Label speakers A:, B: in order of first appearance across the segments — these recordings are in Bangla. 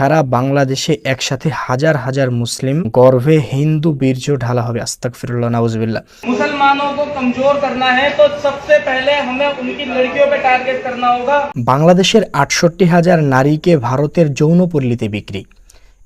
A: সারা বাংলাদেশে একসাথে হাজার হাজার মুসলিম গর্ভে হিন্দু বীর্য ঢালা হবে। আস্তাক ফিরুল্লাহ নাউজবিল্লা
B: মুসলমানো কমজোর করনা হ্যায় তো সবসে পহলে উনকি লড়কিও পে টার্গেট করনা হোগা
A: বাংলাদেশের আটষট্টি হাজার নারীকে ভারতের যৌনপল্লিতে বিক্রি।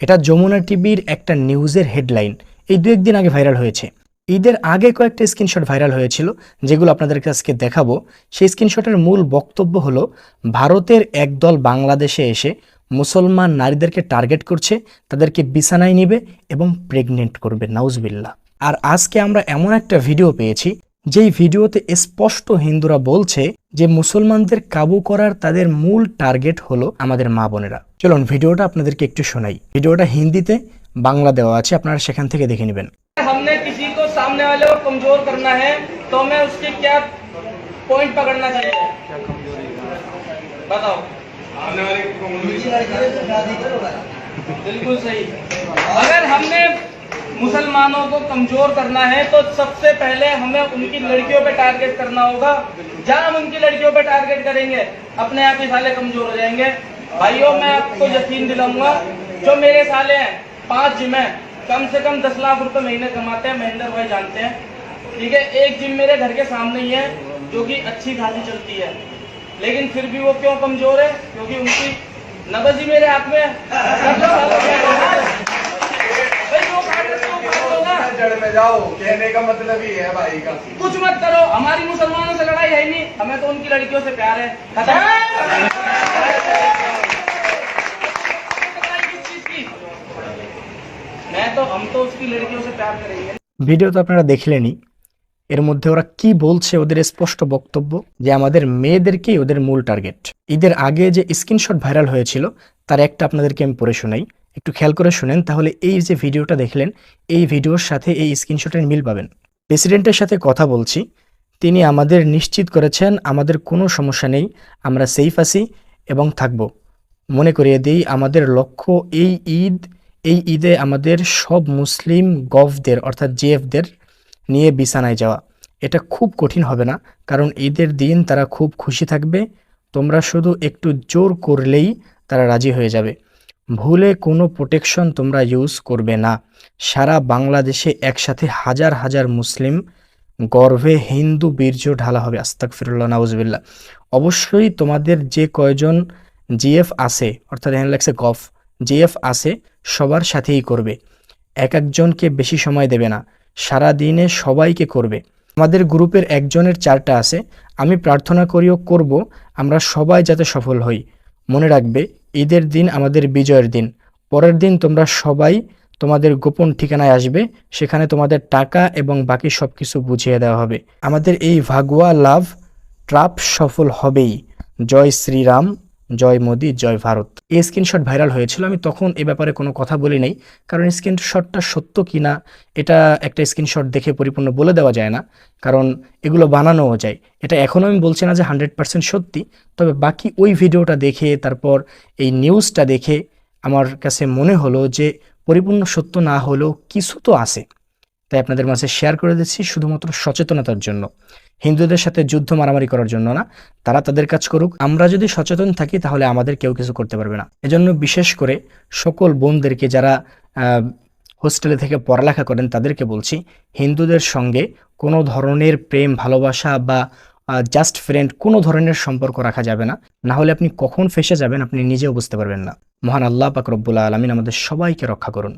A: এটা যমুনা টিভির একটা নিউজের হেডলাইন। এই দু একদিন আগে ভাইরাল হয়েছে। ঈদের আগে কয়েকটা স্ক্রিনশট ভাইরাল হয়েছিল যেগুলো আপনাদের কাছকে দেখাবো। সেই স্ক্রিনশটের মূল বক্তব্য হলো ভারতের একদল বাংলাদেশে এসে মুসলমান নারীদেরকে টার্গেট করছে তাদেরকে বিছানায় নিবে এবং প্রেগনেন্ট করবে নাউজবিল্লা আর আজকে আমরা এমন একটা ভিডিও পেয়েছি যেই ভিডিওতে স্পষ্ট হিন্দুরা বলছে যে মুসলমানদের কাবু করার তাদের মূল টার্গেট হলো আমাদের মা বোনেরা চলুন ভিডিওটা আপনাদেরকে একটু শোনাই ভিডিওটা হিন্দিতে বাংলা দেওয়া আছে আপনারা সেখান থেকে দেখে নেবেন
B: हमने किसी को सामने वाले को कमजोर करना है तो हमें उसके क्या पॉइंट पकड़ना चाहिए बताओ बिल्कुल सही। अगर हमने मुसलमानों को कमज़ोर करना है तो सबसे पहले हमें उनकी लड़कियों पे टारगेट करना होगा। जहाँ हम उनकी लड़कियों पे टारगेट करेंगे अपने आप ही साले कमज़ोर हो जाएँगे। भाइयों मैं आपको यकीन दिलाऊँगा जो मेरे साले हैं पाँच जिम है कम से कम दस लाख रुपए महीने कमाते हैं महेंद्र भाई जानते हैं। ठीक है एक जिम मेरे घर के सामने ही है जो कि अच्छी खासी चलती है। लेकिन फिर भी वो क्यों कमजोर है क्योंकि उनकी नबज ही मेरे हाथ में है कर लो सालों क्या करना है। भाई जो काट रहे हो, काट लो ना।
C: जड़ में जाओ कहने का मतलब ही है भाई का
B: कुछ मत करो हमारी मुसलमानों से लड़ाई है ही नहीं हमें तो उनकी लड़कियों से प्यार है खत्म लड़ाई किस चीज की? मैं तो हम तो उसकी लड़कियों से प्यार करेंगे
A: ভিডিও তো আপনারা দেখলেনই এর মধ্যে ওরা কি বলছে ওদের স্পষ্ট বক্তব্য? যে আমাদের মেয়েদেরকেই ওদের মূল টার্গেট ঈদের আগে যে স্ক্রিনশট ভাইরাল হয়েছিল, তার একটা আপনাদেরকে আমি পড়ে শোনাই। একটু খেয়াল করে শুনেন, তাহলে এই যে ভিডিওটা দেখলেন, এই ভিডিওর সাথে এই স্ক্রিনশটের মিল পাবেন। প্রেসিডেন্টের সাথে কথা বলছি। তিনি আমাদের নিশ্চিত করেছেন, আমাদের কোনো সমস্যা নেই, আমরা সেফ আছি এবং থাকব। মনে করিয়ে দিই, আমাদের লক্ষ্য এই ঈদ, এই ঈদে আমাদের সব মুসলিম গভদের অর্থাৎ জিএফদের নিয়ে বিছানায় যাওয়া। এটা খুব কঠিন হবে না, কারণ ঈদের দিন তারা খুব খুশি থাকবে। তোমরা শুধু একটু জোর করলেই তারা রাজি হয়ে যাবে। ভুলে কোনো প্রোটেকশন তোমরা ইউজ করবে না। সারা বাংলাদেশে একসাথে হাজার হাজার মুসলিম গর্ভে হিন্দু বীর্য ঢালা হবে। আস্তাক ফিরুল্লাহ নাউজবিল্লা অবশ্যই তোমাদের যে কয়জন জিএফ আছে, অর্থাৎ এখানে লাগছে গফ, জিএফ আছে, সবার সাথেই করবে। এক একজনকে বেশি সময় দেবে না। সারা দিনে সবাইকে করবে। আমাদের গ্রুপের একজনের চারটা আছে। আমি প্রার্থনা করিও করব, আমরা সবাই যাতে সফল হই। মনে রাখবে, ঈদের দিন আমাদের বিজয়ের দিন। পরের দিন তোমরা সবাই তোমাদের গোপন ঠিকানায় আসবে, সেখানে তোমাদের টাকা এবং বাকি সব কিছু বুঝিয়ে দেওয়া হবে। আমাদের এই ভাগুয়া লাভ, ট্রাপ সফল হবেই। জয় শ্রীরাম। জয় মোদি, জয় ভারত। এই স্ক্রিনশট ভাইরাল হয়েছিল। আমি তখন এ ব্যাপারে কোনো কথা বলি নাই, কারণ স্ক্রিনশটটা সত্য কি না, এটা একটা স্ক্রিনশট দেখে পরিপূর্ণ বলে দেওয়া যায় না, কারণ এগুলো বানানোও যায়। এটা এখনও আমি বলছি না যে হান্ড্রেড পার্সেন্ট সত্যি, তবে বাকি ওই ভিডিওটা দেখে, তারপর এই নিউজটা দেখে আমার কাছে মনে হলো যে পরিপূর্ণ সত্য না হলেও কিছু তো আছে। তাই আপনাদের মাঝে শেয়ার করে দিচ্ছি শুধুমাত্র সচেতনতার জন্য। হিন্দুদের সাথে যুদ্ধ মারামারি করার জন্য না, তারা তাদের কাজ করুক। আমরা যদি সচেতন থাকি, তাহলে আমাদের কেউ কিছু করতে পারবে না। এজন্য বিশেষ করে সকল বোনদেরকে যারা হোস্টেলে থেকে পড়ালেখা করেন, তাদেরকে বলছি, হিন্দুদের সঙ্গে কোনো ধরনের প্রেম, ভালোবাসা বা জাস্ট ফ্রেন্ড কোনো ধরনের সম্পর্ক রাখা যাবে না। না হলে আপনি কখন ফেসে যাবেন, আপনি নিজেও বুঝতে পারবেন না। মহান আল্লাহ পাক রব্বুল আলমিন আমাদের সবাইকে রক্ষা করুন।